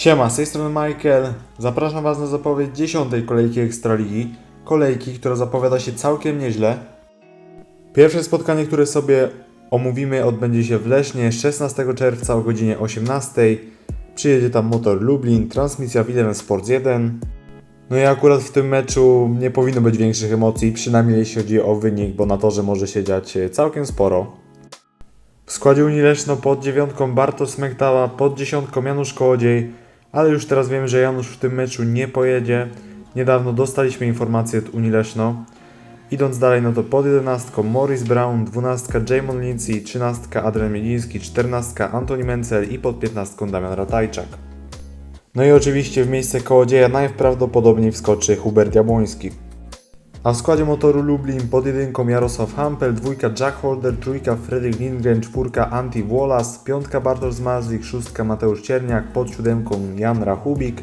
Siema, z tej strony Michael. Zapraszam Was na zapowiedź 10 kolejki Ekstraligi. Kolejki, która zapowiada się całkiem nieźle. Pierwsze spotkanie, które sobie omówimy, odbędzie się w Lesznie 16 czerwca o godzinie 18. Przyjedzie tam motor Lublin, transmisja w Sports 1. No i akurat w tym meczu nie powinno być większych emocji, przynajmniej jeśli chodzi o wynik, bo na torze może się dziać całkiem sporo. W składzie Unii Leszno pod dziewiątką Bartosz Smektała, pod dziesiątką Janusz Kołodziej, ale już teraz wiem, że Janusz w tym meczu nie pojedzie. Niedawno dostaliśmy informację od Unii Leszno. Idąc dalej, no to pod jedenastką Morris Brown, dwunastka Jamon Lindsay, trzynastka Adrian Mieliński, czternastka Antoni Mencel i pod piętnastką Damian Ratajczak. No i oczywiście w miejsce Kołodzieja najprawdopodobniej wskoczy Hubert Jabłoński. A w składzie motoru Lublin pod jedynką Jarosław Hampel, dwójka Jack Holder, trójka Fredrik Lindgren, czwórka Antti Wolas, piątka Bartosz Zmarzlik, szóstka Mateusz Cierniak, pod siódemką Jan Rachubik.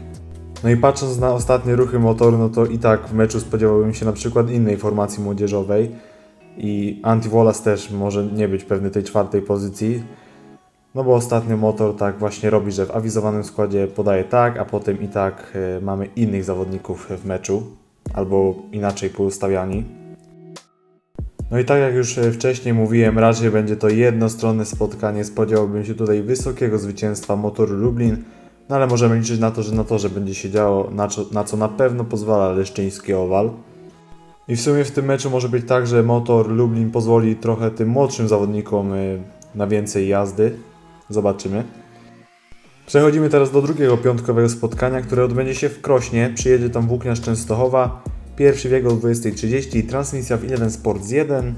No i patrząc na ostatnie ruchy motoru, no to i tak w meczu spodziewałbym się na przykład innej formacji młodzieżowej i Antti Wolas też może nie być pewny tej czwartej pozycji. No bo ostatnio motor tak właśnie robi, że w awizowanym składzie podaje tak, a potem i tak e, mamy innych zawodników w meczu, albo inaczej poustawiani. No i tak jak już e, wcześniej mówiłem, raczej będzie to jednostronne spotkanie. Spodziewałbym się tutaj wysokiego zwycięstwa motoru Lublin, no ale możemy liczyć na to, że na torze będzie się działo, na co, na co na pewno pozwala leszczyński owal. I w sumie w tym meczu może być tak, że motor Lublin pozwoli trochę tym młodszym zawodnikom e, na więcej jazdy. Zobaczymy. Przechodzimy teraz do drugiego piątkowego spotkania, które odbędzie się w Krośnie. Przyjedzie tam Włókniarz Częstochowa. Pierwszy bieg o 20.30, transmisja w Eleven Sports 1.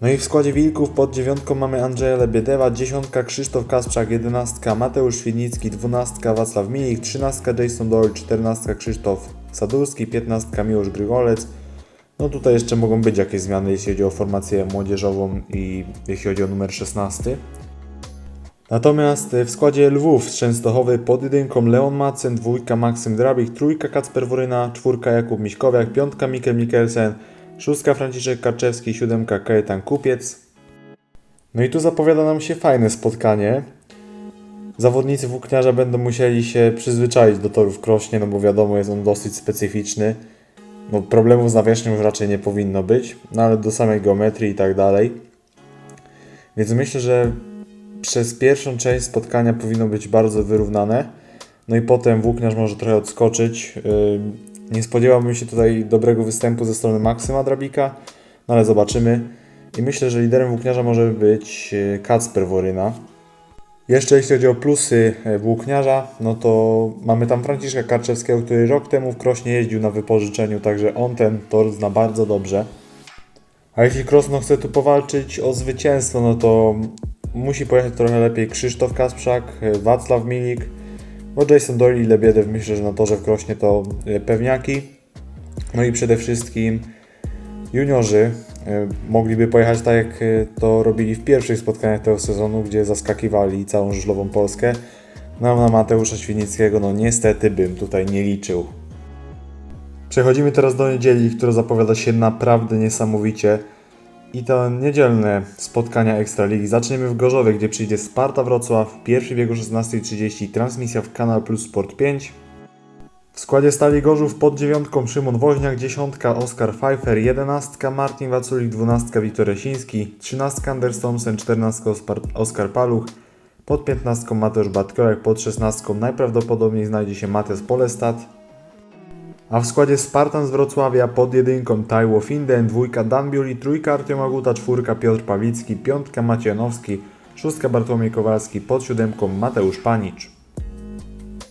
No i w składzie Wilków pod dziewiątką mamy Andrzeja Lebiedewa, dziesiątka Krzysztof Kasprzak, jedenastka Mateusz Świdnicki, dwunastka Wacław Milik, trzynastka Jason Doyle, czternastka Krzysztof Sadurski, piętnastka Miłosz Grygolec. No tutaj jeszcze mogą być jakieś zmiany, jeśli chodzi o formację młodzieżową i jeśli chodzi o numer 16. Natomiast w składzie Lwów z Częstochowy pod jedynką Leon Macen, dwójka Maksym Drabik, trójka Kacper Woryna, czwórka Jakub Miśkowiak, piątka Mikkel Mikkelsen, szóstka Franciszek Karczewski, siódemka Kajetan Kupiec. No i tu zapowiada nam się fajne spotkanie. Zawodnicy włókniarza będą musieli się przyzwyczaić do torów Krośnie, no bo wiadomo jest on dosyć specyficzny. No problemów z nawierzchnią już raczej nie powinno być, no ale do samej geometrii i tak dalej. Więc myślę, że przez pierwszą część spotkania powinno być bardzo wyrównane. No i potem włókniarz może trochę odskoczyć. Nie spodziewałbym się tutaj dobrego występu ze strony Maksyma Drabika, no ale zobaczymy. I myślę, że liderem włókniarza może być yy, Kacper Woryna. Jeszcze jeśli chodzi o plusy yy, włókniarza, no to mamy tam Franciszka Karczewskiego, który rok temu w Krośnie jeździł na wypożyczeniu, także on ten tor zna bardzo dobrze. A jeśli Krosno chce tu powalczyć o zwycięstwo, no to musi pojechać trochę lepiej Krzysztof Kasprzak, y, Wacław Milik, bo Jason Doyle i Lebiedew myślę, że na torze w Krośnie to y, pewniaki. No i przede wszystkim juniorzy y, mogliby pojechać tak jak to robili w pierwszych spotkaniach tego sezonu, gdzie zaskakiwali całą żużlową Polskę. No na Mateusza Świnickiego no niestety bym tutaj nie liczył. Przechodzimy teraz do niedzieli, która zapowiada się naprawdę niesamowicie. I to niedzielne spotkania Ekstraligi. Zaczniemy w Gorzowie, gdzie przyjdzie Sparta Wrocław, pierwszy bieg o 16.30, transmisja w Kanal Plus Sport 5. W składzie stali Gorzów pod dziewiątką Szymon Woźniak, dziesiątka Oskar Pfeiffer, jedenastka Martin Waculik, dwunastka Wiktor Resiński, trzynastka Anders Thompson, czternastka Oskar Paluch, pod piętnastką Mateusz Batkołek, pod szesnastką najprawdopodobniej znajdzie się Matias Polestat. A w składzie Spartan z Wrocławia pod jedynką Tajło Finden, dwójka Dan Biuli, trójka Artiom Aguta, czwórka Piotr Pawlicki, piątka Maciej Janowski, szóstka Bartłomiej Kowalski, pod siódemką Mateusz Panicz.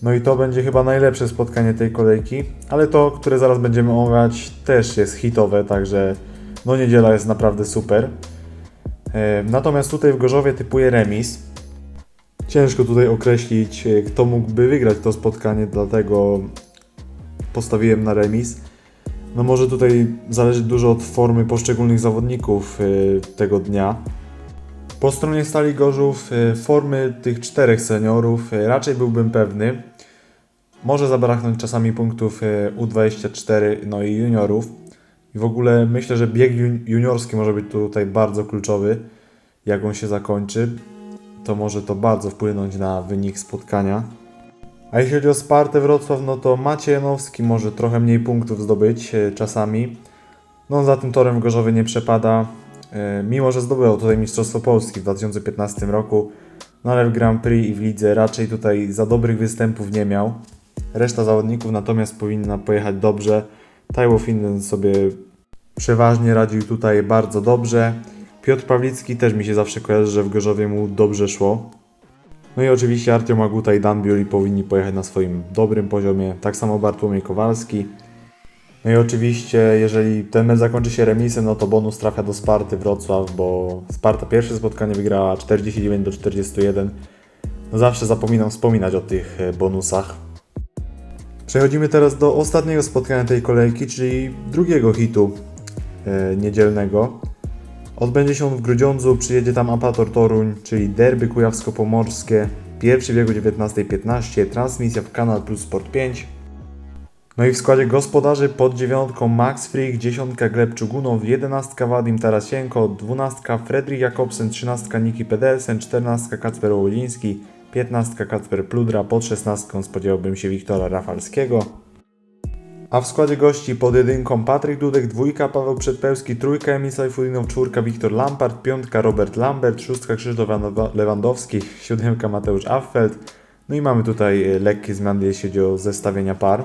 No i to będzie chyba najlepsze spotkanie tej kolejki, ale to, które zaraz będziemy omawiać też jest hitowe, także no niedziela jest naprawdę super. E, Natomiast tutaj w Gorzowie typuję remis. Ciężko tutaj określić, e, kto mógłby wygrać to spotkanie, dlatego postawiłem na remis. No może tutaj zależy dużo od formy poszczególnych zawodników y, tego dnia. Po stronie Stali Gorzów y, formy tych czterech seniorów y, raczej byłbym pewny. Może zabraknąć czasami punktów y, U24, no i juniorów. I w ogóle myślę, że bieg jun- juniorski może być tutaj bardzo kluczowy. Jak on się zakończy, to może to bardzo wpłynąć na wynik spotkania. A jeśli chodzi o Spartę Wrocław, no to Maciej Janowski może trochę mniej punktów zdobyć e, czasami. No za tym torem w Gorzowie nie przepada, e, mimo że zdobył tutaj Mistrzostwo Polski w 2015 roku. No ale w Grand Prix i w lidze raczej tutaj za dobrych występów nie miał. Reszta zawodników natomiast powinna pojechać dobrze. Taiwo Finden sobie przeważnie radził tutaj bardzo dobrze. Piotr Pawlicki też mi się zawsze kojarzy, że w Gorzowie mu dobrze szło. No i oczywiście Artiom Aguta i Dan Bioli powinni pojechać na swoim dobrym poziomie. Tak samo Bartłomiej Kowalski. No i oczywiście, jeżeli ten mecz zakończy się remisem, no to bonus trafia do Sparty Wrocław, bo Sparta pierwsze spotkanie wygrała 49 do 41. No zawsze zapominam wspominać o tych e, bonusach. Przechodzimy teraz do ostatniego spotkania tej kolejki, czyli drugiego hitu e, niedzielnego. Odbędzie się on w Grudziądzu, przyjedzie tam Apator Toruń, czyli derby kujawsko-pomorskie. Pierwszy w biegu 19.15, transmisja w Kanal Plus Sport 5. No i w składzie gospodarzy pod dziewiątką Max Frick, dziesiątka Gleb Czugunow, jedenastka Wadim Tarasienko, dwunastka Fredrik Jakobsen, trzynastka Niki Pedersen, czternastka Kacper Ołyliński, piętnastka Kacper Pludra, pod szesnastką spodziewałbym się Wiktora Rafalskiego. A w składzie gości pod jedynką Patryk Dudek, dwójka Paweł Przedpełski, trójka Emil Sajfudinow, czwórka Wiktor Lampard, piątka Robert Lambert, szóstka Krzysztof Lewando- Lewandowski, siódemka Mateusz Affeld. No i mamy tutaj e, lekkie zmiany, jeśli chodzi o zestawienia par.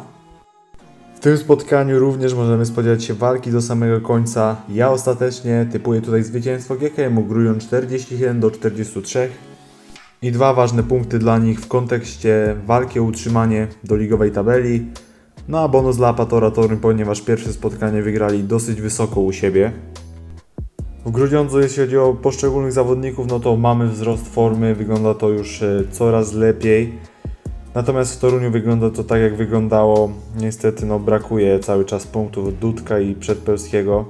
W tym spotkaniu również możemy spodziewać się walki do samego końca. Ja ostatecznie typuję tutaj zwycięstwo GKM-u, grują 47 do 43. I dwa ważne punkty dla nich w kontekście walki o utrzymanie do ligowej tabeli. No a bonus dla Apatora Toruń, ponieważ pierwsze spotkanie wygrali dosyć wysoko u siebie. W Grudziądzu, jeśli chodzi o poszczególnych zawodników, no to mamy wzrost formy, wygląda to już e, coraz lepiej. Natomiast w Toruniu wygląda to tak, jak wyglądało. Niestety, no brakuje cały czas punktów Dudka i Przedpełskiego.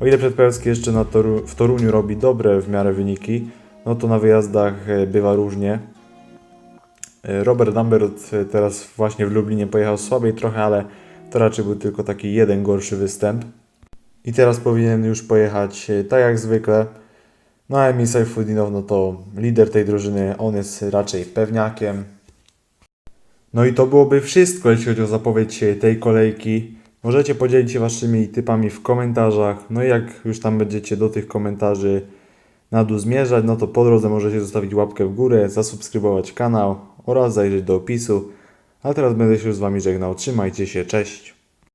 O ile Przedpełski jeszcze Toru- w Toruniu robi dobre w miarę wyniki, no to na wyjazdach e, bywa różnie. Robert Lambert e, teraz właśnie w Lublinie pojechał słabiej trochę, ale to raczej był tylko taki jeden gorszy występ. I teraz powinien już pojechać e, tak jak zwykle. No a Emil no to lider tej drużyny, on jest raczej pewniakiem. No i to byłoby wszystko, jeśli chodzi o zapowiedź e, tej kolejki. Możecie podzielić się waszymi typami w komentarzach. No i jak już tam będziecie do tych komentarzy na dół zmierzać, no to po drodze możecie zostawić łapkę w górę, zasubskrybować kanał oraz zajrzeć do opisu. A teraz będę się z wami żegnał. Trzymajcie się, cześć!